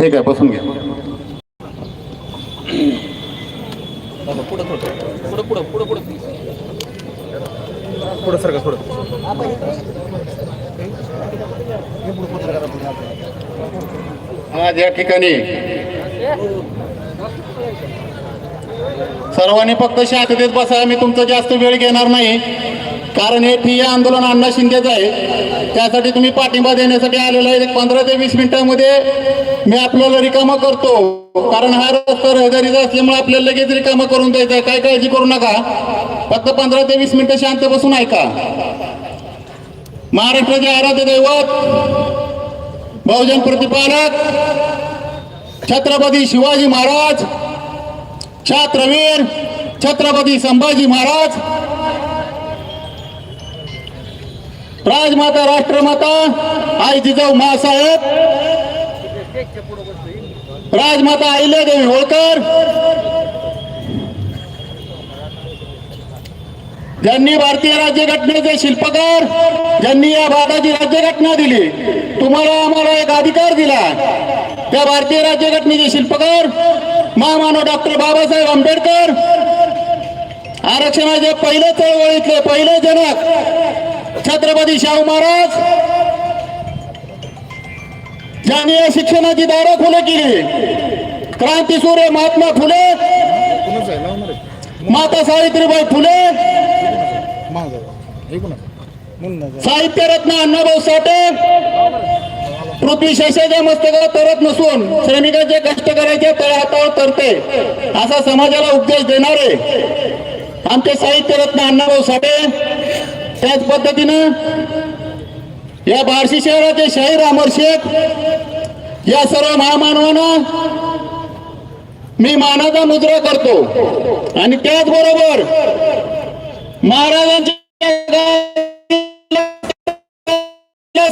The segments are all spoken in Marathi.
ठीक आहे बसून घ्या पुढं थोडं आज या ठिकाणी सर्वांनी फक्त शांततेत बसा मी तुमचा जास्त वेळ घेणार नाही. कारण हे ठिय्या आंदोलन अण्णा शिंदेचं आहे. त्यासाठी तुम्ही पाठिंबा देण्यासाठी आलेला आहे. पंधरा ते वीस मिनिटांमध्ये मी आपल्याला रिकामा करतो. कारण हा रस्ता रहदारीचा असल्यामुळे आपल्याला लगेच रिकामा करून द्यायचा आहे. काय काळजी करू नका. फक्त पंधरा ते वीस मिनिटं शांत बसून ऐका. महाराष्ट्राचे आराध्य दैवत बहुजन प्रतिपालक छत्रपती शिवाजी महाराज छात्रवीर छत्रपती संभाजी महाराज राजमाता राष्ट्रमाता आई जिजाऊ मासाहेब राजमाता अहिल्यादेवी होळकर ज्यांनी भारतीय राज्यघटनेचे शिल्पकार ज्यांनी या भारताची राज्यघटना दिली तुम्हाला आम्हाला एक अधिकार दिला. त्या भारतीय राज्यघटनेचे शिल्पकार महामानव डॉक्टर बाबासाहेब आंबेडकर आरक्षणाचे पहिले चळवळीतले पहिले जनक छत्रपती शाहू महाराज. ज्यांनी या शिक्षणाची दारं खुले केली. क्रांतीसूर्य महात्मा फुले. माता सावित्रीबाई फुले. साहित्य रत्न साहित्यरत्न अण्णाभाऊ साठे. पृथ्वी शशाच्या मस्तकावर तरत नसून सैनिकांचे कष्ट करायचे तळहातावर तरते. असा समाजाला उपदेश देणारे आमचे साहित्यरत्न अण्णाभाऊ साठे. त्याच पद्धतीनं या बार्शी शहराचे शहीर अमर शेख या सर्व महामानवांना मी मानाचा मुद्रा करतो. आणि त्याचबरोबर महाराजांच्या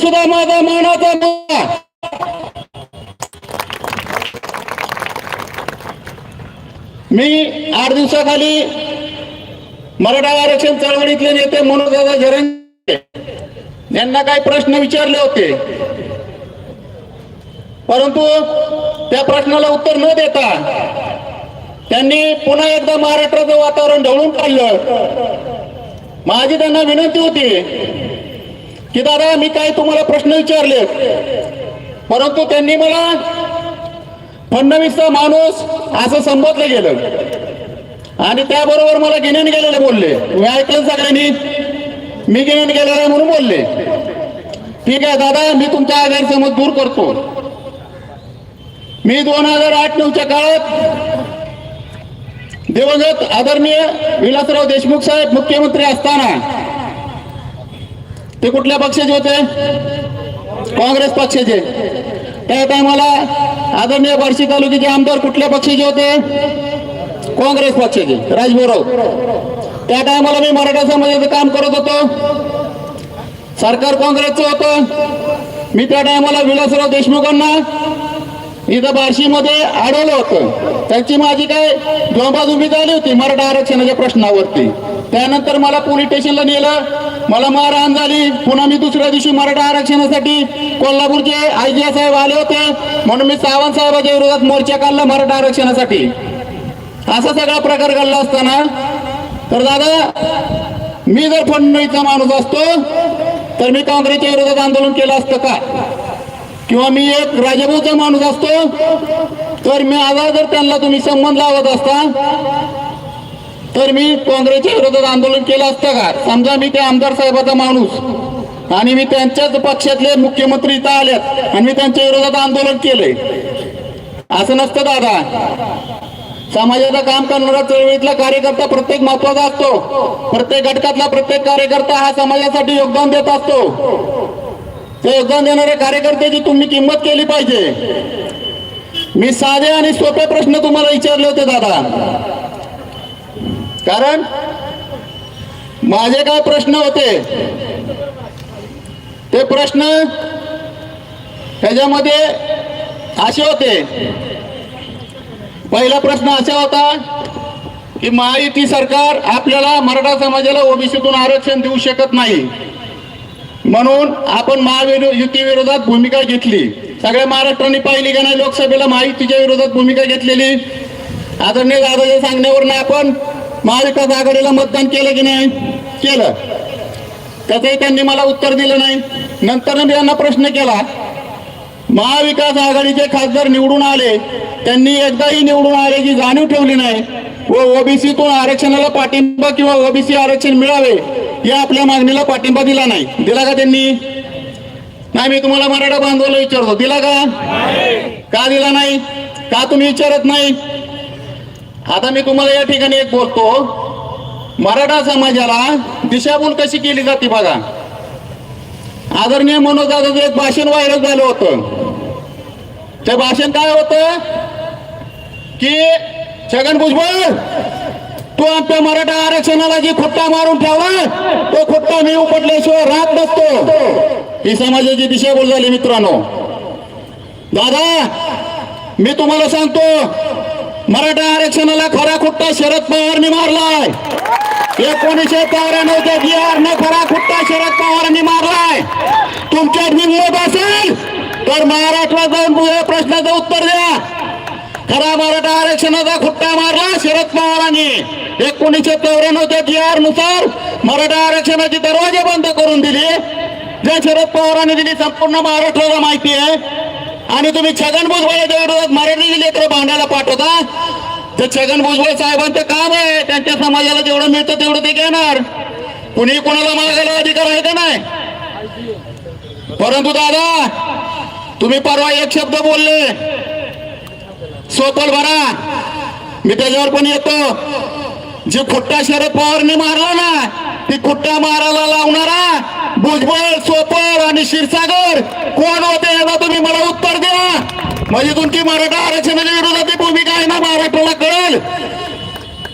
सुद्धा माझा मानाचा मुद्दा मी आठ दिवसाखाली मराठा आरक्षण चळवळीतले नेते मनोजदादा झरंगे यांना काही प्रश्न विचारले होते. परंतु त्या प्रश्नाला उत्तर न देता त्यांनी पुन्हा एकदा महाराष्ट्राचं वातावरण ढवळून काढलं. माझी त्यांना विनंती होती की दादा मी काय तुम्हाला प्रश्न विचारले. परंतु त्यांनी मला फडणवीसचा माणूस असं संबोधलं गेलं. आणि त्याबरोबर मला गिन्यान गेलेले बोलले. मी ऐकलं सगळ्यांनी. मी गिन्यान गेलेला म्हणून बोलले. ठीक आहे दादा मी तुमचा गैरसमज दूर करतो. मी दोन हजार आठ नऊच्या काळात दिवंगत आदरणीय विलासराव देशमुख साहेब मुख्यमंत्री असताना ते कुठल्या पक्षाचे होते? काँग्रेस पक्षाचे. त्या टायमाला आदरणीय बार्शी तालुक्याचे आमदार कुठल्या पक्षाचे होते? काँग्रेस पक्षाचे. राजभोराव त्या टायमाला मी मराठा समाजाचं काम करत होतो. सरकार काँग्रेसचं होतं. मी त्या टायमाला विलासराव देशमुखांना इथं बार्शीमध्ये अडवलं होतं. त्यांची माझी काय जोबाजुबी झाली होती मराठा आरक्षणाच्या प्रश्नावरती. त्यानंतर मला पोलीस स्टेशनला नेलं. मला मारहाण झाली. पुन्हा मी दुसऱ्या दिवशी मराठा आरक्षणासाठी कोल्हापूरचे आय जी साहेब आले होते. म्हणून मी सावंत साहेबांच्या विरोधात मोर्चा काढला मराठा आरक्षणासाठी. असा सगळा प्रकार घडला असताना. तर दादा मी जर फडणवीसचा माणूस असतो तर मी काँग्रेसच्या विरोधात आंदोलन केलं असतं का? किंवा मी एक राजाभाऊचा माणूस असतो तर मी आजार जर त्यांना तुम्ही संबंध लावत असता तर मी काँग्रेसच्या विरोधात आंदोलन केलं असतं का? समजा मी त्या आमदार साहेबाचा माणूस आणि मी त्यांच्याच पक्षातले मुख्यमंत्री इथं आल्यात आणि मी त्यांच्या विरोधात आंदोलन केलंय. असं नसतं दादा. समाजाचं काम करणारा चळवळीतला कार्यकर्ता प्रत्येक महत्त्वाचा असतो. प्रत्येक घटकातला प्रत्येक कार्यकर्ता हा समाजासाठी योगदान देत असतो. ते योगदान देणाऱ्या कार्यकर्त्याची तुम्ही किंमत केली पाहिजे. मी साधे आणि सोपे प्रश्न तुम्हाला विचारले होते दादा. कारण माझे काय प्रश्न होते ते प्रश्न ह्याच्यामध्ये असे होते. पहिला प्रश्न असा होता की महायुती सरकार आपल्याला मराठा समाजाला ओबीसीतून आरक्षण देऊ शकत नाही. म्हणून आपण महायुती विरोधात भूमिका घेतली. सगळ्या महाराष्ट्राने पाहिली का नाही लोकसभेला माहितीच्या विरोधात भूमिका घेतलेली. आदरणीय दादाच्या सांगण्यावरनं आपण महाविकास आघाडीला मतदान केलं की नाही? केलं. त्याचंही त्यांनी मला उत्तर दिलं नाही. नंतर मी यांना प्रश्न केला. महाविकास आघाडीचे खासदार निवडून आले त्यांनी एकदाही निवडून आल्याची जाणीव ठेवली नाही. व ओबीसीतून आरक्षणाला पाठिंबा किंवा ओबीसी आरक्षण मिळावे या आपल्या मागणीला पाठिंबा दिला नाही. दिला का त्यांनी? नाही मी तुम्हाला मराठा बांधवाला विचारतो. दिला का? का दिला नाही? का तुम्ही विचारत नाही? आता मी तुम्हाला या ठिकाणी एक बोलतो. मराठा समाजाला दिशाभूल कशी केली जाते बघा. आदरणीय मनोज दादाचं एक भाषण व्हायरल झालं होतं. ते भाषण काय होतं? की छगन भुजबळ तू आमच्या मराठा आरक्षणाला जी खुट्टा मारून ठेवला तो खुट्टा मी उपटल्याशिवाय राहत नसतो. ही समाजाची दिशाभूल झाली मित्रांनो. दादा मी तुम्हाला सांगतो मराठा आरक्षणाला खरा खुट्टा शरद पवारने मारलाय. एकोणीसशे चौऱ्याण्णवच्या बिहारने खरा खुट्टा शरद पवारांनी मारलाय? तुमच्यात मी असेल तर महाराष्ट्रात जाऊन या प्रश्नाचं उत्तर द्या. खरा मराठा आरक्षणाचा खुट्टा मारला शरद पवारांनी. एकोणीसशे चौऱ्याण्णवच्या जी आरनुसार मराठा आरक्षणाचे दरवाजे बंद करून दिले. जे शरद पवारांनी दिली संपूर्ण महाराष्ट्राला माहिती आहे. आणि तुम्ही छगन भुजबळाच्या विरोधात मराठी लेकर भांडायला पाठवता. तर छगन भुजबळ साहेबांचं काम आहे. त्यांच्या समाजाला जेवढं मिळतं तेवढं ते घेणार. कुणी कोणाला मागायला अधिकार आहे का नाही? परंतु दादा तुम्ही परवा एक शब्द बोलले. सोपल भरा. मी त्याच्यावर पण येतो. जे खुट्टा शरद पवारने मारला ना ती खुट्टा मारायला लावणारा भुजबळ सोपळ आणि क्षीरसागर. कोण होते याला तुम्ही मला उत्तर द्या. म्हणजे तुमची मराठा आरक्षणाच्या विरोधात भूमिका आहे ना महाराष्ट्राला कळेल.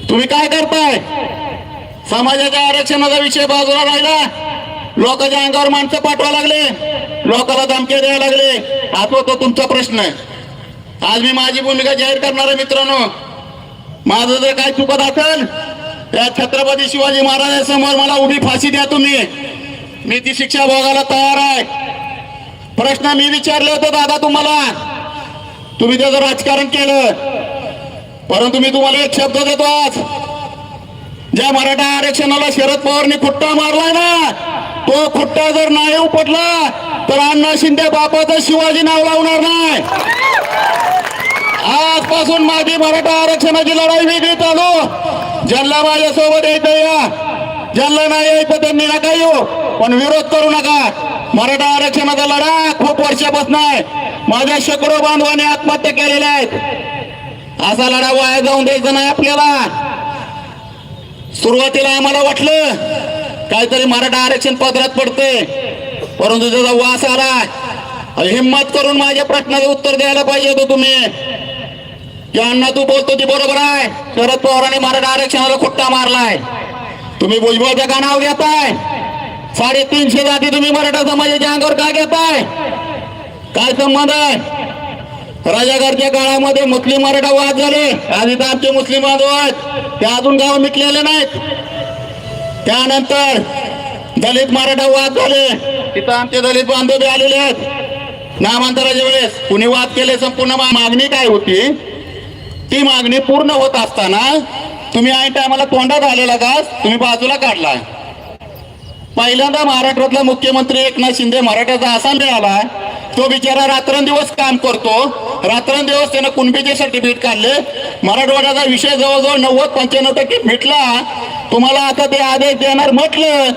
तुम्ही काय करताय? समाजाच्या आरक्षणाचा विषय बाजूला राहिला. लोकांच्या अंगावर माणसं पाठवा लागले. लोकांना धमके द्यायला लागले. हा तो तो तुमचा प्रश्न आहे. आज मी माझी भूमिका जाहीर करणार आहे मित्रांनो. माझं जर काय चुकत असेल त्या छत्रपती शिवाजी महाराजांसमोर मला उभी फाशी द्या तुम्ही. मी ती शिक्षा भोगायला तयार आहे. प्रश्न मी विचारले होते दादा तुम्हाला. तुम्ही त्याचं राजकारण केलं. परंतु मी तुम्हाला एक शब्द देतो आज. ज्या मराठा आरक्षणाला शरद पवारने खुट्टा मारलाय ना तो खुट्टा जर नाही उपटला तर अण्णा शिंदे बापाचं शिवाजी नाव लावणार नाही. आजपासून माझी मराठा आरक्षणाची लढाई वेगळी चालू. ज्यांना माझ्यासोबत येतं या ज्यांना नाही यायचं त्यांनी नका येऊ. पण विरोध करू नका. मराठा आरक्षणाचा लढा खूप वर्षापासून आहे. माझ्या शेकडो बांधवाने आत्महत्या केलेल्या आहेत. असा लढा वाया जाऊन द्यायचा नाही आपल्याला. सुरुवातीला आम्हाला वाटलं काहीतरी मराठा आरक्षण पदरात पडते परंतु त्याचा वास आला. हिंमत करून माझ्या प्रश्नाचं उत्तर द्यायला पाहिजे होतं तुम्ही. की अण्णा तू बोलतो ती बरोबर आहे. शरद पवारांनी मराठा आरक्षणाला खुट्टा मारलाय. तुम्ही भुजबळच्या का नाव घेताय? साडेतीनशे जाती तुम्ही मराठा समाजाच्या अंगावर का घेताय? काय संबंध आहे? राजागारच्या काळामध्ये मुस्लिम मराठा वाद झाले. आधी तर आमचे मुस्लिम बांधव आहेत ते अजून गाव मिटलेले नाहीत. त्यानंतर दलित मराठा वाद झाले. तिथं आमचे दलित बांधव बी आलेले आहेत. नामांतराच्या वेळेस कुणी वाद केले संपूर्ण मागणी काय होती? ती मागणी पूर्ण होत असताना तुम्ही ऐन टायमाला तोंडात आलेला का? तुम्ही बाजूला काढला पहिल्यांदा महाराष्ट्रातला मुख्यमंत्री एकनाथ शिंदे मराठ्याचा असा मिळाला तो बिचारा रात्रंदिवस काम करतो. रात्रंदिवस त्यानं कुणबीचे सर्टिफिकेट काढले. मराठवाड्याचा विषय जवळजवळ नव्वद पंच्याण्णव टक्के भेटला. तुम्हाला आता ते आदेश देणार म्हटलं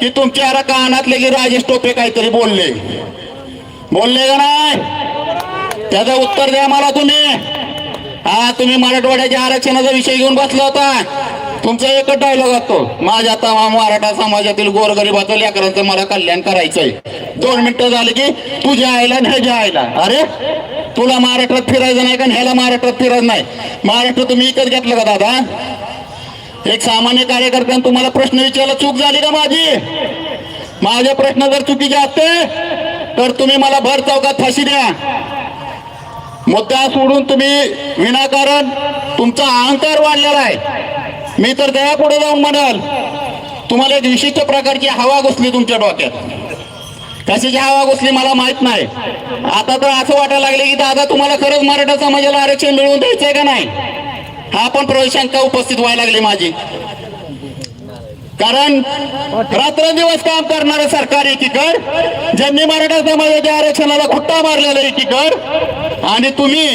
की तुमच्या अरा कानातले की राजेश टोपे काहीतरी बोलले. बोलले का नाही? त्याचं उत्तर द्या मला तुम्ही. हा तुम्ही मराठवाड्याच्या आरक्षणाचा विषय घेऊन बसला होता. तुमचा एकच डायलॉग असतो. माझ्या तमाम मराठा समाजातील गोरगरिबाचं लेकरांचं मला कल्याण करायचंय. दोन मिनिटं झाले की तुझ्या आईला आणि ह्याच्या आईला. अरे तुला महाराष्ट्रात फिरायचं नाही का ह्याला महाराष्ट्रात फिरायचं नाही? महाराष्ट्र तुम्ही इकत घेतलं का दादा? एक सामान्य कार्यकर्त्यानं तुम्हाला प्रश्न विचारला चूक झाली का माझी? माझे प्रश्न जर चुकीचे असते तर तुम्ही मला भर चौकात फाशी द्या. मुद्दा सोडून तुम्ही विनाकारण तुमचा अहंकार वाढलेला आहे. मी तर त्या पुढे जाऊन म्हणाल तुम्हाला एक विशिष्ट प्रकारची हवा घुसली तुमच्या डोक्यात. कशाची हवा घुसली मला माहीत नाही. आता तर असं वाटायला लागले की दादा तुम्हाला खरंच मराठा समाजाला आरक्षण मिळवून द्यायचंय का नाही? हा पण प्रवेशांका उपस्थित व्हायला लागली माझी. कारण रात्रंदिवस काम करणारं सरकार एकीकड ज्यांनी मराठा समाजाच्या आरक्षणाला खुट्टा मारलेला एकीकड आणि तुम्ही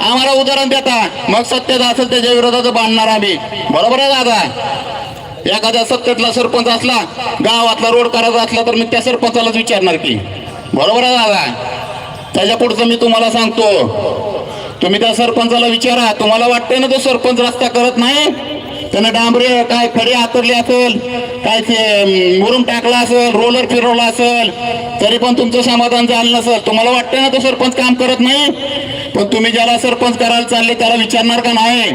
आम्हाला उदाहरण देता मग सत्तेत असेल त्याच्या विरोधात बांधणार आम्ही. बरोबर आहे दादा? एखाद्या सत्तेतला सरपंच असला गावातला रोड करायचा असला तर मी त्या सरपंचालाच विचारणार की. बरोबर आहे दादा? त्याच्या पुढचं मी तुम्हाला सांगतो. तुम्ही त्या सरपंचाला विचारा. तुम्हाला वाटतंय ना तो सरपंच रस्ता करत नाही? त्यानं डांबरे काय खडे आतरले असेल काय ते मुरुम टाकला असेल रोलर फिरवला असेल तरी पण तुमचं समाधान झालं नसेल. तुम्हाला वाटतंय ना तो सरपंच काम करत नाही? पण तुम्ही ज्याला सरपंच करायला चालले त्याला विचारणार का नाही?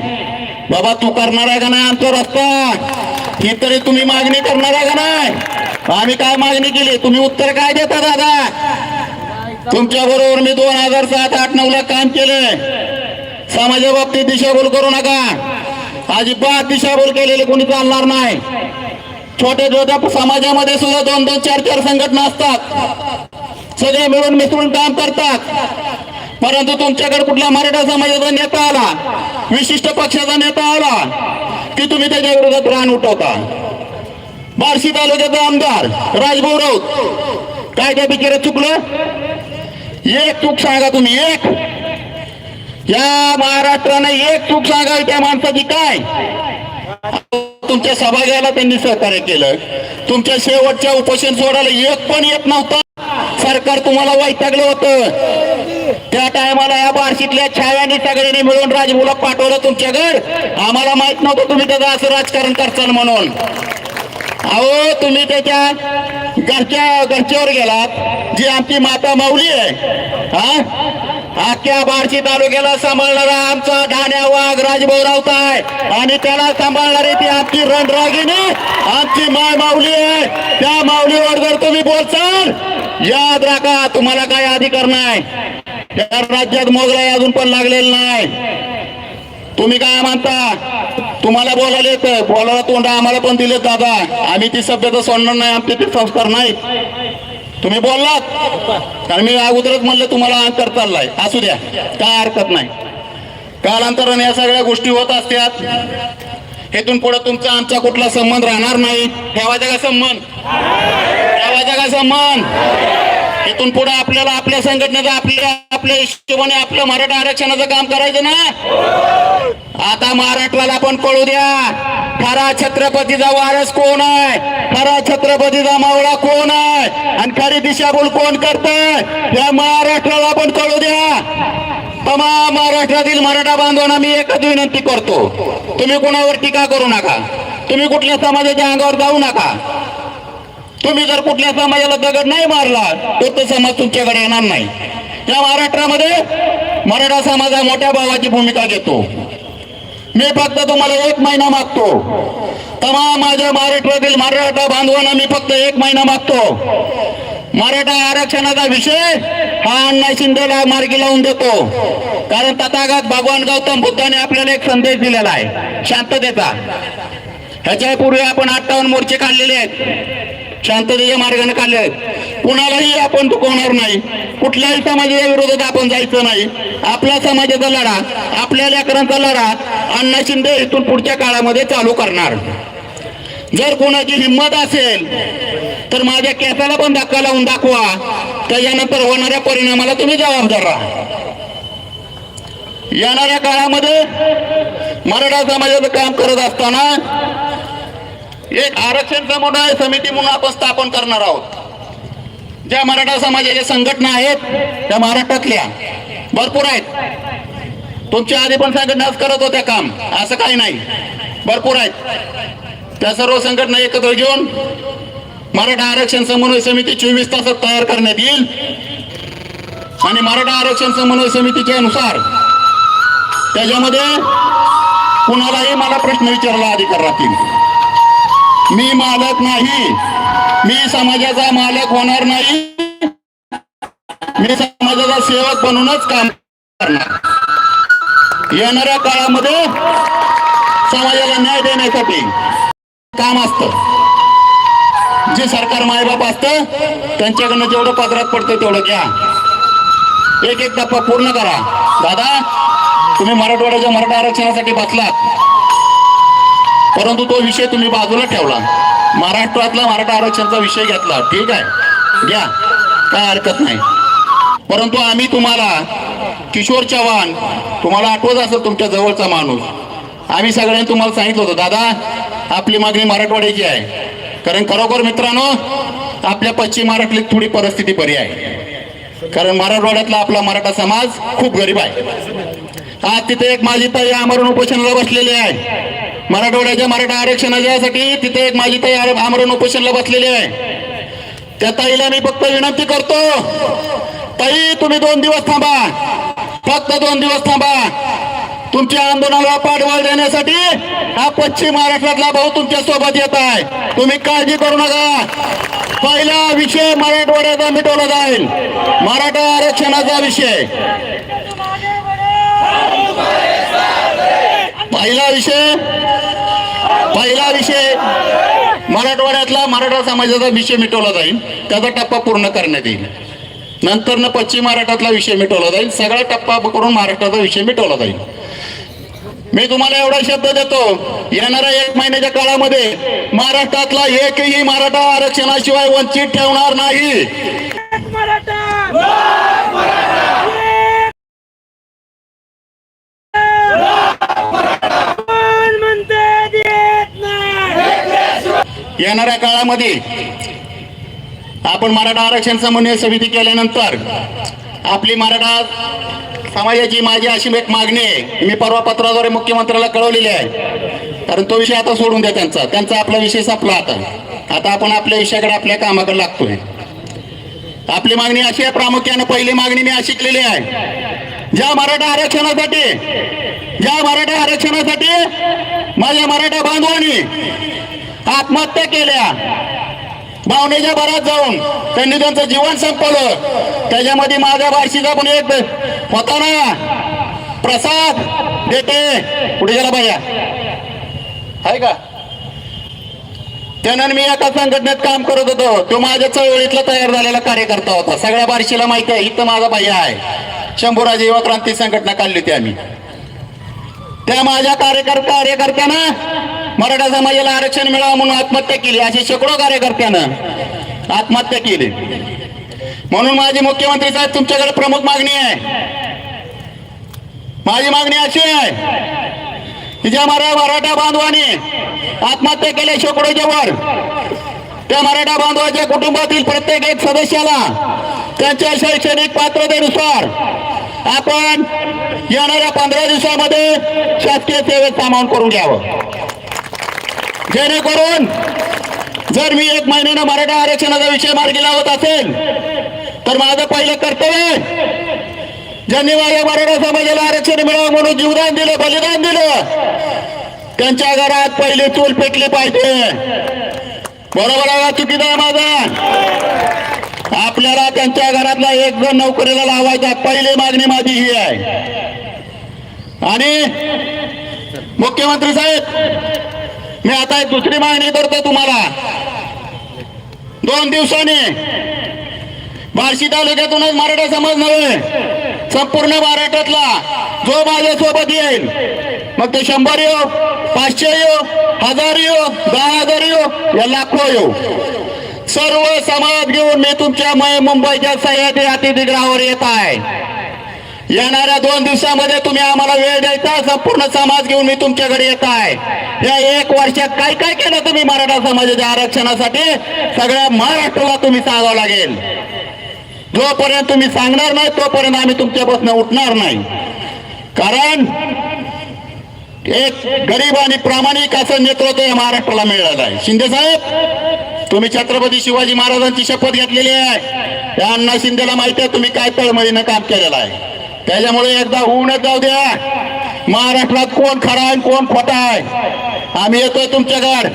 बाबा तू करणार आहे का नाही आमचा रस्ता? ही तरी तुम्ही मागणी करणार आहे का नाही? आम्ही काय मागणी केली? तुम्ही उत्तर काय देता दादा? तुमच्या बरोबर मी दोन हजार सात आठ नऊ ला काम केलंय समाजा बाबतीत दिशाभूल करू नका. अजिबात दिशाभूल केलेले कोणी चालणार नाही. छोट्या छोट्या समाजामध्ये सुद्धा दोन दोन चार चार संघटना असतात. सगळे मिळून मिसळून काम करतात. परंतु तुमच्याकडे कुठल्या मराठा समाजाचा नेता आला? विशिष्ट पक्षाचा नेता आला? की तुम्ही त्याच्या विरोधात रान उठवता? बार्शी तालुक्याचा आमदार राजभाऊ राऊत काय त्या बिचारे चुकलं? एक चूक सांगा तुम्ही एक. या महाराष्ट्राने एक चूक सांगावी त्या माणसाची काय? तुमच्या सभागृहाला त्यांनी सहकार्य केलं. तुमच्या शेवटच्या उपोषण सोडायला एक पण येत नव्हता. सरकार तुम्हाला वैतागलं होतं. त्या टायमाला या बार्शीतल्या छाव्याने सगळ्यांनी मिळून राजमुला पाठवलं तुमच्याकडे. आम्हाला माहीत नव्हतं तुम्ही त्याचं असं राजकारण करताल म्हणून. अहो तुम्ही त्याच्या घरच्या घरच्यावर गेलात. जी आमची माता माऊली आहे हा? अख्ख्या बार्शी तालुक्याला सांभाळणारा आमचा ढाण्या वाघ राजभाऊ राऊत आहे आणि त्याला सांभाळणारी ती आमची रणरागिनी आमची माय माऊली आहे. त्या माऊलीवर जर तुम्ही बोलचाल याद राखा तुम्हाला काय अधिकार नाही. या राज्यात मोगलाई अजून पण लागलेला नाही. तुम्ही काय म्हणता? तुम्हाला बोलायला येत. बोलायला तोंड आम्हाला पण दिले दादा. आम्ही ती सभ्यता सोडणार नाही आमचे ते संस्कार नाहीत. तुम्ही बोललात? कारण मी अगोदरच म्हणलं तुम्हाला अंतर चाललाय. असू द्या. काय हरकत नाही. कालांतराने या सगळ्या गोष्टी होत असतात. हेतून पुढे तुमचा आमचा कुठला संबंध राहणार नाही. ठेवायचा का संबंध? ठेवायचा का संबंध? इथून पुढे आपल्याला आपल्या संघटनेचं आपल्या आपल्या हिशोबाने आपलं मराठा आरक्षणाचं काम करायचं ना? आता महाराष्ट्राला पण कळू द्या. खरा छत्रपतीचा वारस कोण आहे? खरा छत्रपतीचा मावळा कोण आहे? आणि खरी दिशाभूल कोण करत या महाराष्ट्राला पण कळू द्या. तमाम महाराष्ट्रातील मराठा बांधवांना मी एकच विनंती करतो. तुम्ही कोणावर टीका करू नका. तुम्ही कुठल्या समाजाच्या अंगावर जाऊ नका. तुम्ही जर कुठल्या समाजाला दगड नाही मारला तर तो समाज तुमच्याकडे येणार नाही. या महाराष्ट्रामध्ये मराठा समाज हा मोठ्या भावाची भूमिका घेतो. मी फक्त तुम्हाला एक महिना मागतो. तमाम माझ्या महाराष्ट्रातील मराठा बांधवांना मी फक्त एक महिना मागतो. मराठा आरक्षणाचा विषय हा अण्णा शिंदेला मार्गी लावून देतो. कारण तथागत भगवान गौतम बुद्धाने आपल्याला एक संदेश दिलेला आहे. शांततेचा. ह्याच्यापूर्वी आपण अठ्ठावन्न मोर्चे काढलेले आहेत. शांततेच्या मार्गाने काढले आहेत. कुणालाही आपण दुखवणार नाही. कुठल्याही समाजाच्या विरोधात आपण जायचं नाही. आपल्या समाजाचा लढा आपल्या लेकरांचा लढा अण्णा शिंदे इथून पुढच्या काळामध्ये चालू करणार. जर कोणाची हिंमत असेल तर माझ्या केसाला पण धक्का लावून दाखवा. त्याच्यानंतर होणाऱ्या परिणामाला तुम्ही जबाबदार राहा. येणाऱ्या काळामध्ये मराठा समाजाचं काम करत असताना एक आरक्षण समुदाय समिती म्हणून आपण स्थापन करणार आहोत. ज्या मराठा समाजाच्या संघटना आहेत त्या महाराष्ट्रातल्या भरपूर आहेत. तुमच्या आधी पण संघटनाच करत होत्या काम असं काही नाही. भरपूर आहेत. त्या सर्व संघटना एकत्र घेऊन मराठा आरक्षण समन्वय समिती चोवीस तासात तयार करण्यात येईल. आणि मराठा आरक्षण समन्वय समितीच्या अनुसार त्याच्यामध्ये कुणालाही मला प्रश्न विचारला अधिकार राहतील. मी मालक नाही. मी समाजाचा मालक होणार नाही. मी समाजाचा सेवक बनूनच काम करणार. येणाऱ्या काळामध्ये समाजाला न्याय देण्यासाठी काम असत. जे सरकार मायबाप असतं त्यांच्याकडनं जेवढं पदरात पडतं तेवढं घ्या. एक एक टप्पा पूर्ण करा. दादा तुम्ही मराठवाड्याच्या मराठा आरक्षणासाठी बसलात. परंतु तो विषय तुम्ही बाजूला ठेवला. महाराष्ट्रातला मराठा आरक्षणचा विषय घेतला. ठीक आहे? घ्या. काय हरकत नाही. परंतु आम्ही तुम्हाला किशोर चव्हाण तुम्हाला आठवत असेल तुमच्या जवळचा माणूस. आम्ही सगळ्यांनी तुम्हाला सांगितलं होतं दादा आपली मागणी मराठवाड्याची आहे. कारण खरोखर मित्रांनो आपल्या पश्चिम महाराष्ट्रातली थोडी परिस्थिती बरी आहे. कारण मराठवाड्यातला आपला मराठा समाज खूप गरीब आहे. आज तिथे एक माझी ताई आमरण उपोषणाला बसलेली आहे. मराठवाड्याच्या मराठा आरक्षणासाठी तिथे एक माझी ताई आमरण उपोषणला बसलेली आहे. त्या ताईला मी फक्त विनंती करतो ताई तुम्ही दोन दिवस थांबा. फक्त दोन दिवस थांबा. तुमच्या आंदोलनाला पाठबळ देण्यासाठी हा पश्चिम महाराष्ट्रातला भाऊ तुमच्यासोबत येत आहे. तुम्ही काळजी करू नका. पहिला विषय मराठवाड्याचा मिटवला जाईल. मराठा आरक्षणाचा विषय. पहिला विषय पहिला विषय मराठवाड्यातला मराठा समाजाचा विषय मिटवला जाईल. त्याचा टप्पा पूर्ण करण्यात येईल. नंतर न पश्चिम महाराष्ट्रातला विषय मिटवला जाईल. सगळा टप्पा करून महाराष्ट्राचा विषय मिटवला जाईल. मी तुम्हाला एवढा शब्द देतो येणाऱ्या एक महिन्याच्या काळामध्ये महाराष्ट्रातला एकही मराठा आरक्षणाशिवाय वंचित ठेवणार नाही. येणाऱ्या काळामध्ये आपण मराठा आरक्षण समन्वय समिती केल्यानंतर आपली मराठा समाजाची माझी अशी एक मागणी आहे. मी परवा पत्राद्वारे मुख्यमंत्र्याला कळवलेली आहे. कारण तो विषय आता सोडून द्या त्यांचा. त्यांचा आपला विषय संपला आता. आता आपण आपल्या विषयाकडे आपल्या कामाकडे लागतोय. आपली मागणी अशी आहे प्रामुख्याने पहिली मागणी मी अशी केलेली आहे. ज्या मराठा आरक्षणासाठी ज्या मराठा आरक्षणासाठी माझ्या मराठा बांधवांनी आत्महत्या केल्या. भावनेच्या भरात जाऊन त्यांनी त्यांचं जीवन संपवलं. त्याच्यामध्ये माझ्या बारशीचा पण एक होता ना. प्रसाद देते. कुठे गेला भैया आहे का? त्यानं मी एका संघटनेत काम करत होतो. तो माझ्या चळवळीतला तयार झालेला कार्यकर्ता होता. सगळ्या बार्शीला माहिती आहे. इथं माझा भैया आहे. शंभूराजे युवा क्रांती संघटना काढली होती आम्ही. त्या माझ्या कार्यकर्ता कार्यकर्त्यांना मराठा समाजाला आरक्षण मिळावं म्हणून आत्महत्या केली. असे शेकडो कार्यकर्त्यानं आत्महत्या केली. म्हणून माझी मुख्यमंत्री साहेब तुमच्याकडे प्रमुख मागणी आहे. माझी मागणी अशी आहे की ज्या मरा मराठा बांधवाने आत्महत्या केल्या शेकडोच्या वर त्या मराठा बांधवाच्या कुटुंबातील प्रत्येक एक सदस्याला त्यांच्या शैक्षणिक पात्रतेनुसार आपण येणाऱ्या पंधरा दिवसामध्ये शासकीय सेवेत सामावून करून घ्यावं. जेणेकरून जर मी एक महिन्यानं मराठा आरक्षणाचा विषय मार्गी लावत असेल तर माझं पहिलं कर्तव्य ज्यांनी माझ्या मराठा समाजाला आरक्षण मिळावं म्हणून जीवदान दिलं बलिदान दिलं त्यांच्या घरात पहिली चूल पेटली पाहिजे. बरोबर आहे चुकीचा माझा आपल्याला त्यांच्या घरातला एक जण नोकरीला लावायचा. पहिली मागणी माझी ही आहे. आणि मुख्यमंत्री साहेब मी आता एक दुसरी मागणी करतो तुम्हाला. दोन दिवसांनी बार्शी तालुक्यातूनच मराठा समाज नव्हे संपूर्ण महाराष्ट्रातला जो माझ्या सोबत येईल मग ते शंभर येऊ पाचशे येऊ हजार येऊ दहा हजार येऊ या लाखो येऊ. सर्व समाज घेऊन मी तुमच्या मय- मुंबईच्या सह्याद्री अतिथिगृहावर येत आहे. येणाऱ्या दोन दिवसामध्ये तुम्ही आम्हाला वेळ द्यायचा संपूर्ण समाज घेऊन मी तुमच्याकडे येत आहे. या एक वर्षात काय काय केलं तुम्ही मराठा समाजाच्या आरक्षणासाठी? सगळ्या महाराष्ट्राला तुम्ही सांगावं लागेल. जोपर्यंत तुम्ही सांगणार नाही तोपर्यंत आम्ही तुमच्यापासून उठणार नाही. कारण एक गरीब आणि प्रामाणिक असं नेतृत्व या महाराष्ट्राला मिळालं आहे. शिंदे साहेब तुम्ही छत्रपती शिवाजी महाराजांची शपथ घेतलेली आहे. या अण्णा शिंदेला माहिती आहे तुम्ही काय तळमळीनं काम केलेलं आहे. त्याच्यामुळे एकदा होऊनच जाऊ द्या. महाराष्ट्रात कोण खरा आहे कोण खोटा आहे? आम्ही येतोय तुमच्याकडे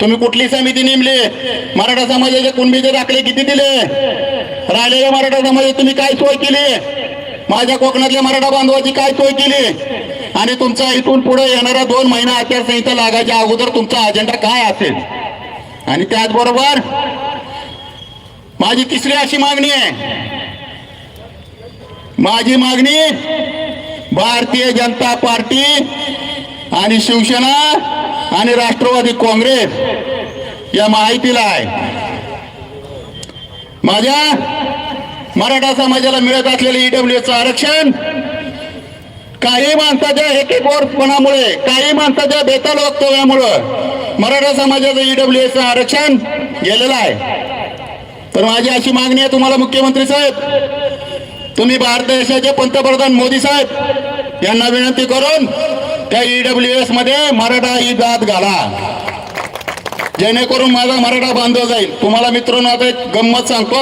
तुम्ही कुठली समिती नेमली? मराठा समाजाचे कुणबीचे दाखले किती दिले? राहिलेल्या मराठा समाजात तुम्ही काय सोय केली? माझ्या कोकणातल्या मराठा बांधवाची काय सोय केली? आणि तुमचा इथून पुढे येणारा दोन महिना आचारसंहिता लागायच्या अगोदर तुमचा अजेंडा काय असेल? आणि त्याचबरोबर माझी तिसरी अशी मागणी आहे. माझी मागणी भारतीय जनता पार्टी आणि शिवसेना आणि राष्ट्रवादी काँग्रेस या माहितीला आहे. माझ्या मराठा समाजाला मिळत असलेलं ईडब्ल्यूचं आरक्षण काही माणसाच्या हेकेखोरपणामुळे काही माणसाच्या बेताल वक्तव्यामुळं मराठा समाजाचं ईडब्ल्यूएचं आरक्षण गेलेलं आहे. तर माझी अशी मागणी आहे तुम्हाला मुख्यमंत्री साहेब. तुम्ही भारत देशाचे पंतप्रधान मोदी साहेब यांना विनंती करून त्या ईडब्ल्यू एसमध्ये मराठा ही जात घाला. जेणेकरून माझा मराठा बांधव जाईल. तुम्हाला मित्रांनो आता एक गंमत सांगतो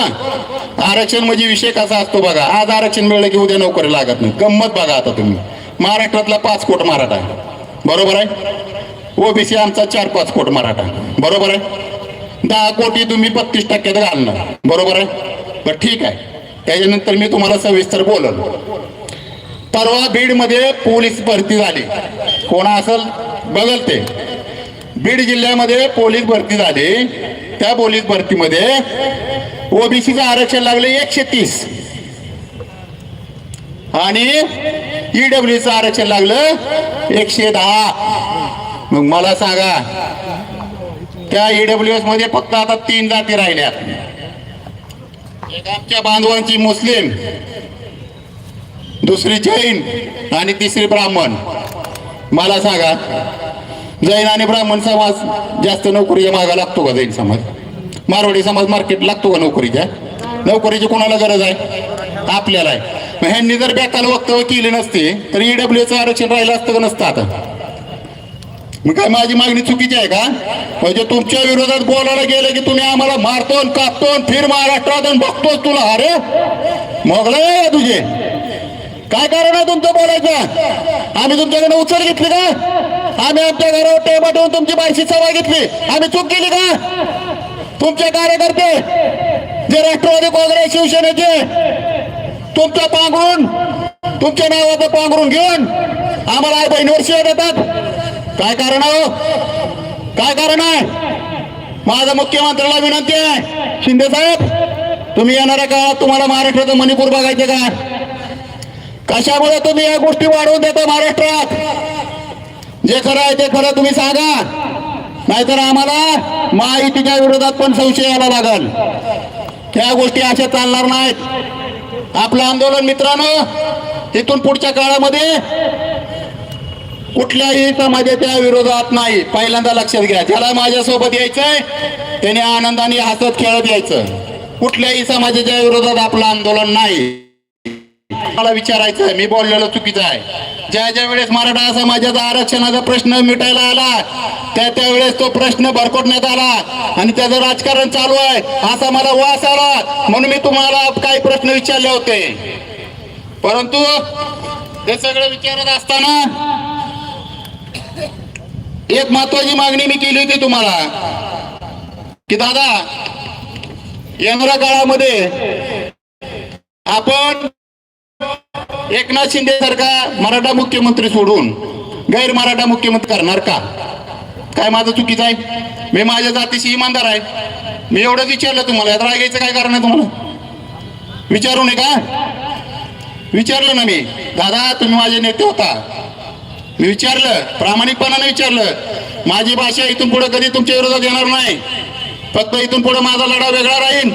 आरक्षण म्हणजे विषय कसा असतो बघा. आज आरक्षण मिळलं की उद्या नोकरी लागत नाही. गंमत बघा आता तुम्ही. महाराष्ट्रातला पाच कोट मराठा आहे. बरोबर आहे? ओबीसी आमचा चार पाच कोट मराठा बरोबर आहे? दहा कोटी तुम्ही बत्तीस टक्क्यात घालणार. बरोबर आहे? बरं ठीक आहे. त्याच्यानंतर मी तुम्हाला सविस्तर बोलल. परवा बीडमध्ये पोलीस भरती झाली. कोणा असेल? बघल ते. बीड जिल्ह्यामध्ये पोलीस भरती झाली. त्या पोलीस भरतीमध्ये ओबीसीचं आरक्षण लागले एकशे तीस. आणि ईडब्ल्यूचं आरक्षण लागलं एकशे दहा. मग मला सांगा त्या ईडब्ल्यू एसमध्ये फक्त आता तीन जाती राहिल्यात. एक आमच्या बांधवांची मुस्लिम दुसरी जैन आणि तिसरी ब्राह्मण. मला सांगा जैन आणि ब्राह्मण समाज जास्त नोकरीच्या मागा लागतो का जैन समाज? मारवाडी समाज मार्केट लागतो का नोकरीच्या? नोकरीची कोणाला गरज आहे? आपल्याला आहे. मग ह्यांनी जर बेकाल वक्तव्य केले नसते तर ईडब्ल्यूचं आरक्षण राहिलं असतं का नसतं आता? मग काय माझी मागणी चुकीची आहे का? म्हणजे तुमच्या विरोधात बोलायला गेलं की तुम्ही आम्हाला मारतो आणि कापतो फिर महाराष्ट्रात आणि बघतोच तुला अरे! मोगला आहे तुझे. काय कारण आहे तुमचं बोलायचं? आम्ही तुमच्याकडे उचल घेतली का? आम्ही आमच्या घरावर टेबा ठेवून तुमची बारशी सभा घेतली. आम्ही चूक केली का? तुमचे कार्यकर्ते जे राष्ट्रवादी काँग्रेस शिवसेनेचे तुमचं पांघरून तुमच्या नावाचं पांघरून घेऊन आम्हाला आई बहिणीवर शिवाय देतात. काय कारण आहे हो? काय कारण आहे? माझा मुख्यमंत्र्याला विनंती आहे. शिंदे साहेब तुम्ही येणाऱ्या काळात तुम्हाला महाराष्ट्राचं मणिपूर बघायचे का? कशामुळे तुम्ही या गोष्टी वाढवून देता महाराष्ट्रात? जे खरं आहे ते खरं तुम्ही सांगा. नाहीतर आम्हाला माहितीच्या विरोधात पण संशय यायला लागल. त्या गोष्टी अशा चालणार नाहीत. आपलं आंदोलन मित्रांनो इथून पुढच्या काळामध्ये कुठल्याही समाजाच्या विरोधात नाही. पहिल्यांदा लक्षात घ्या ज्याला माझ्यासोबत यायचंय त्याने आनंदाने हसत खेळत यायचं. कुठल्याही समाजाच्या विरोधात आपलं आंदोलन नाही. मला विचारायचं आहे मी बोललेलं चुकीचं आहे. ज्या ज्या वेळेस मराठा समाजाचा आरक्षणाचा प्रश्न मिटायला आला त्या त्यावेळेस तो प्रश्न भरकटण्यात आला. आणि त्याचं राजकारण चालू आहे असा मला वास आला. म्हणून मी तुम्हाला काही प्रश्न विचारले होते. परंतु हे सगळं विचारत असताना एक महत्वाची मागणी मी केली होती तुम्हाला. की दादा येणाऱ्या काळामध्ये आपण एकनाथ शिंदे सारखा मराठा मुख्यमंत्री सोडून गैर मराठा मुख्यमंत्री करणार का? काय माझं चुकीचं आहे? मी माझ्या जातीशी इमानदार आहे. मी एवढंच विचारलं तुम्हाला. यात रागायचं काय कारण आहे तुम्हाला? विचारू नये का विचारलं ना मी. दादा तुम्ही माझे नेते होता. मी विचारलं. प्रामाणिकपणाने विचारलं. माझी भाषा इथून पुढे कधी तुमच्या विरोधात येणार नाही. फक्त इथून पुढे माझा लढा वेगळा राहील.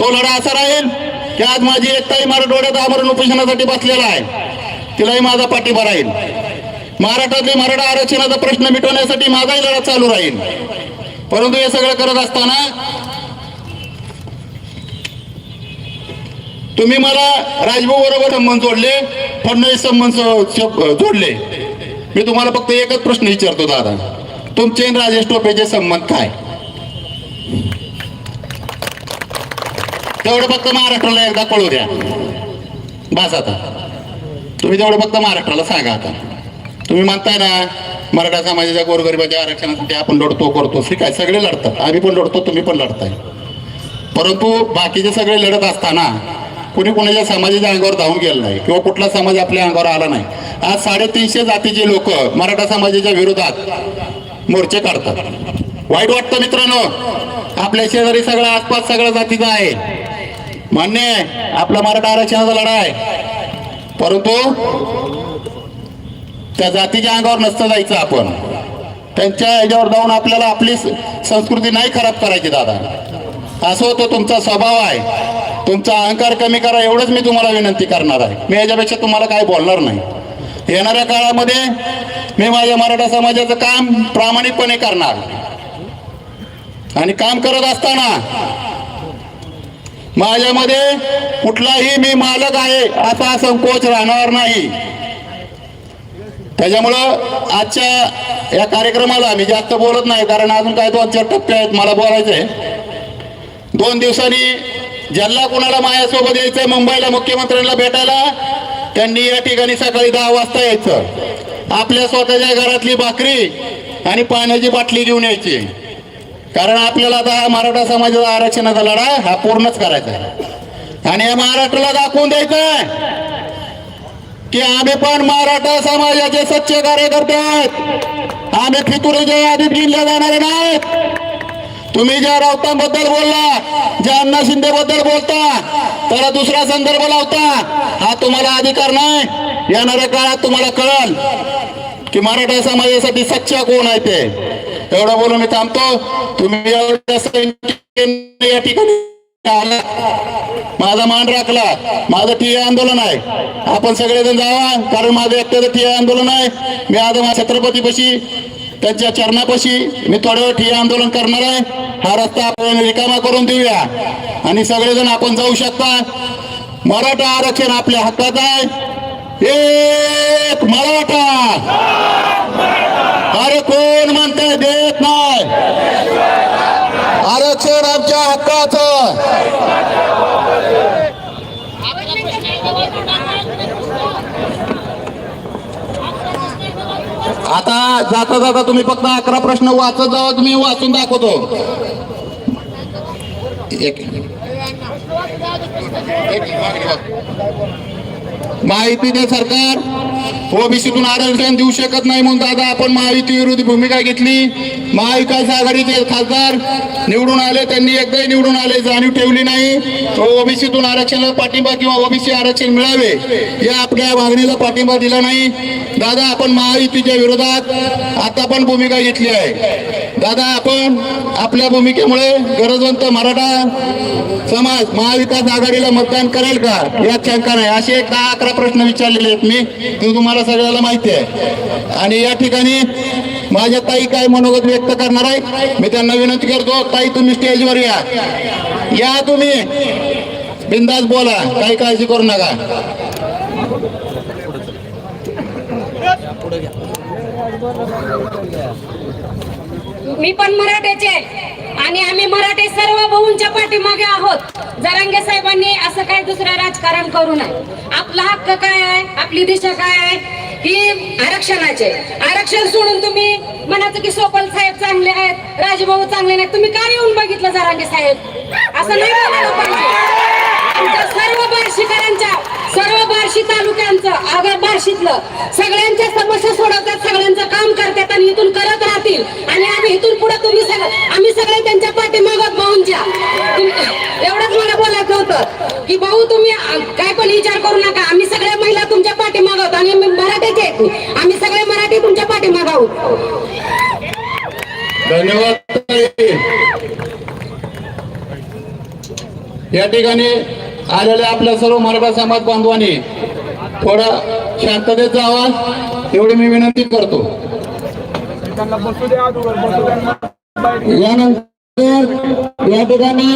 तो लढा असा राहील की आज माझी एकताही मराठवाड्यात आमरण उपोषणासाठी बसलेला आहे. तिलाही माझा पाठिंबा राहील. महाराष्ट्रातले मराठा आरक्षणाचा प्रश्न मिटवण्यासाठी माझाही लढा चालू राहील. परंतु हे सगळं करत असताना तुम्ही मला राजभाऊ बरोबर संबंध जोडले फडणवीस संबंध जोडले. मी तुम्हाला फक्त एकच प्रश्न विचारतो दादा. तुमचे राजेश टोपेचे संबंध काय? तेवढं फक्त महाराष्ट्राला एकदा कळू द्या. बस आता. तुम्ही तेवढं फक्त महाराष्ट्राला सांगा आता. तुम्ही म्हणताय ना मराठा समाजाच्या गोरगरिबाच्या आरक्षणासाठी आपण लढतो करतो. ठीक आहे सगळे लढतात. आम्ही पण लढतो तुम्ही पण लढताय. परंतु बाकीचे सगळे लढत असताना कुणी कोणाच्या समाजाच्या अंगावर धावून गेलं नाही किंवा कुठला समाज आपल्या अंगावर आला नाही. आज साडेतीनशे जातीचे लोक मराठा समाजाच्या विरोधात मोर्चे काढतात. वाईट वाटतं मित्रांनो. आपल्या शेजारी सगळं आसपास सगळं जातीचं आहे. मान्य आहे आपला मराठा आरक्षणाचा लढा आहे. परंतु त्या जातीच्या अंगावर नसतं जायचं आपण. त्यांच्या ह्याच्यावर जाऊन आपल्याला आपली स- संस्कृती नाही खराब करायची दादा. असं तो तुमचा स्वभाव आहे. तुमचा अहंकार कमी करा एवढंच मी तुम्हाला विनंती करणार आहे. मी याच्यापेक्षा तुम्हाला काय बोलणार नाही. येणाऱ्या काळामध्ये मी माझ्या मराठा समाजाचं काम प्रामाणिकपणे करणार. आणि काम करत असताना माझ्यामध्ये कुठलाही मी मालक आहे असा संकोच राहणार नाही. त्याच्यामुळं आजच्या या कार्यक्रमाला मी जास्त बोलत नाही कारण अजून काय दोन चार टप्पे आहेत मला बोलायचंय दोन दिवसांनी ज्यांना कोणाला माझ्यासोबत यायचंय मुंबईला मुख्यमंत्र्यांना भेटायला त्यांनी या ठिकाणी सकाळी दहा वाजता यायचं. आपल्या स्वतःच्या घरातली भाकरी आणि पाण्याची बाटली घेऊन यायची. कारण आपल्याला आता हा मराठा समाजाचा आरक्षणाचा लढा हा पूर्णच करायचा आहे. आणि या महाराष्ट्राला दाखवून द्यायचं आहे की आम्ही पण मराठा समाजाचे सच्चे कार्यकर्ते आहेत. आम्ही फितुरीच्या यादीत गिनले जाणारे नाहीत. तुम्ही ज्या राऊतांबद्दल बोलला ज्या अण्णा शिंदे बद्दल बोलता त्याला दुसरा संदर्भ लावता हा तुम्हाला अधिकार नाही. येणाऱ्या काळात तुम्हाला कळल की मराठा समाजासाठी सच्चा कोण आहे ते. एवढं बोलून मी थांबतो तुम्ही एवढ्या या ठिकाणी आला. माझा मान राखला. माझं ठिय्या आंदोलन आहे. आपण सगळेजण जावा कारण माझं एकट्याचं ठिय्या आंदोलन आहे. मी आज माझ्या छत्रपतीपाशी त्यांच्या चरणापाशी मी थोड्या वेळ ठिय्या आंदोलन करणार आहे. हा रस्ता आपण रिकामा करून देऊया. आणि सगळेजण आपण जाऊ शकता. मराठा आरक्षण आपल्या हक्काचं आहे. एक मराठा. अरे कोण म्हणते देत नाही? आरक्षण आमच्या हक्काचं. आता जाता जाता तुम्ही फक्त अकरा प्रश्न वाचत जावा तुम्ही वाचून दाखवतो. एक. एक. दे सरकार. ओबीसीतून आरक्षण देऊ शकत नाही म्हणून दादा आपण महायुती विरोधी भूमिका घेतली. महाविकास आघाडीचे खासदार निवडून आले त्यांनी एकदाही निवडून आले जाणीव ठेवली नाही. ओबीसीतून आरक्षणाला पाठिंबा किंवा ओबीसी आरक्षण मिळावे या आपल्या मागणीला पाठिंबा दिला नाही. दादा आपण महायुतीच्या विरोधात आता पण भूमिका घेतली आहे. दादा आपण आपल्या भूमिकेमुळे गरजवंत मराठा समाज महाविकास आघाडीला मतदान करेल का? यात शंका नाही. असे एक दहा अकरा प्रश्न विचारलेले आहेत मी. ते तुम्हाला सगळ्याला माहिती आहे. आणि या ठिकाणी माझ्या ताई काय मनोगत व्यक्त करणार आहे मी त्यांना विनंती करतो ताई तुम्ही स्टेजवर या. या तुम्ही. बिंदास बोला. काही काळजी करू नका. पुढे घ्या मी पण मराठ्याचे आहे. आणि आम्ही मराठे सर्व भाऊंच्या पाठीमागे आहोत. जरांगे साहेबांनी असं काही दुसरं राजकारण करू नये. आपला हक्क काय आहे? आपली दिशा काय आहे? ही आरक्षणाचे आरक्षण सोडून तुम्ही म्हणायचं की सोपल साहेब चांगले आहेत राजभाऊ चांगले नाहीत. तुम्ही काय येऊन बघितलं जरांगे साहेब? असं नाही बोलायला पाहिजे. सर्व बार्शीकरांच्या सर्व बार्शी तालुक्यांचं अगर बार्शीतलं सगळ्यांच्या समस्या सोडवतात सगळ्यांचं काम करतात आणि इथून करत राहतील. आणि आम्ही इथून पुढे तुम्ही सगळं आम्ही सगळे त्यांच्या पाठीमागत भाऊंच्या एवढंच मला बोलायचं होतं की भाऊ तुम्ही काय पण विचार करू नका. आम्ही सगळ्या महिला तुमच्या पाठीमागत आणि मराठीचे आहेत. आम्ही सगळे मराठी तुमच्या पाठीमाग आहोत. धन्यवाद या ठिकाणी आलेल्या आपल्या सर्व मराठा समाज बांधवांनी थोडा शांततेचा आवाज एवढी मी विनंती करतो. यानंतर या ठिकाणी